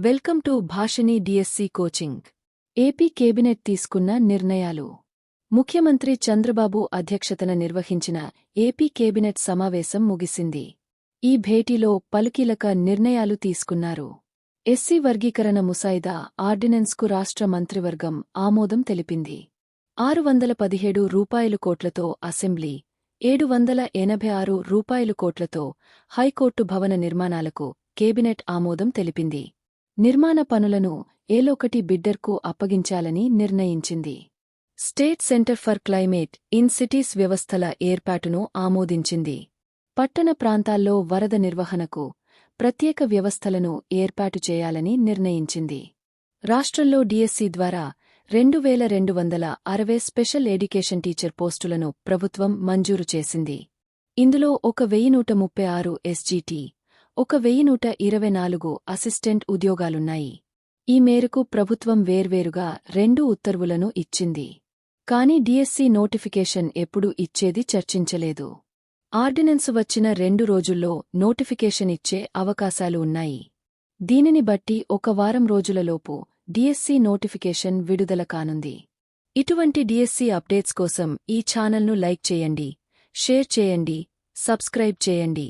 Welcome to Bhashini DSC coaching. AP cabinet తీసుకున్న నిర్ణయాలు. ముఖ్యమంత్రి చంద్రబాబు అధ్యక్షతన నిర్వహించిన ఏపీ కేబినెట్ సమావేశం ముగిసింది. ఈ భేటీలో పలుకీలక నిర్ణయాలు తీసుకున్నారు. ఎస్సీ వర్గీకరణ ముసాయిదా ఆర్డినెన్స్కు రాష్ట్ర మంత్రివర్గం ఆమోదం తెలిపింది. ఆరు వందల పదిహేడు రూపాయలు కోట్లతో అసెంబ్లీ ఏడు వందల ఎనభై ఆరు రూపాయలు కోట్లతో హైకోర్టు భవన నిర్మాణాలకు కేబినెట్ ఆమోదం తెలిపింది. నిర్మాణ పనులను ఏలోకటి బిడ్డర్కు అప్పగించాలని నిర్ణయించింది. State centre for climate in cities వ్యవస్థల ఏర్పాటును ఆమోదించింది. పట్టణ ప్రాంతాల్లో వరద నిర్వహణకు ప్రత్యేక వ్యవస్థలను ఏర్పాటు చేయాలని నిర్ణయించింది. రాష్ట్రంలో డిఎస్సి ద్వారా రెండు వేల రెండు వందల అరవై స్పెషల్ ఎడ్యుకేషన్ టీచర్ పోస్టులను ప్రభుత్వం మంజూరు చేసింది. ఇందులో ఒక వెయ్యి నూట ముప్పై ఆరు ఎస్జీటీ ఒక వెయ్యి నూట ఇరవై నాలుగు అసిస్టెంట్ ఉద్యోగాలున్నాయి. ఈ మేరకు ప్రభుత్వం వేర్వేరుగా రెండు ఉత్తర్వులను ఇచ్చింది. కాని డిఎస్సి నోటిఫికేషన్ ఎప్పుడు ఇచ్చేది చర్చించలేదు. ఆర్డినెన్స్ వచ్చిన రెండు రోజుల్లో నోటిఫికేషన్ ఇచ్చే అవకాశాలు ఉన్నాయి. దీనిని బట్టి ఒక వారం రోజులలోపు డిఎస్సి నోటిఫికేషన్ విడుదల కానుంది. ఇటువంటి డిఎస్సి అప్డేట్స్ కోసం ఈ ఛానల్ను లైక్ చేయండి షేర్ చేయండి సబ్స్క్రైబ్ చేయండి.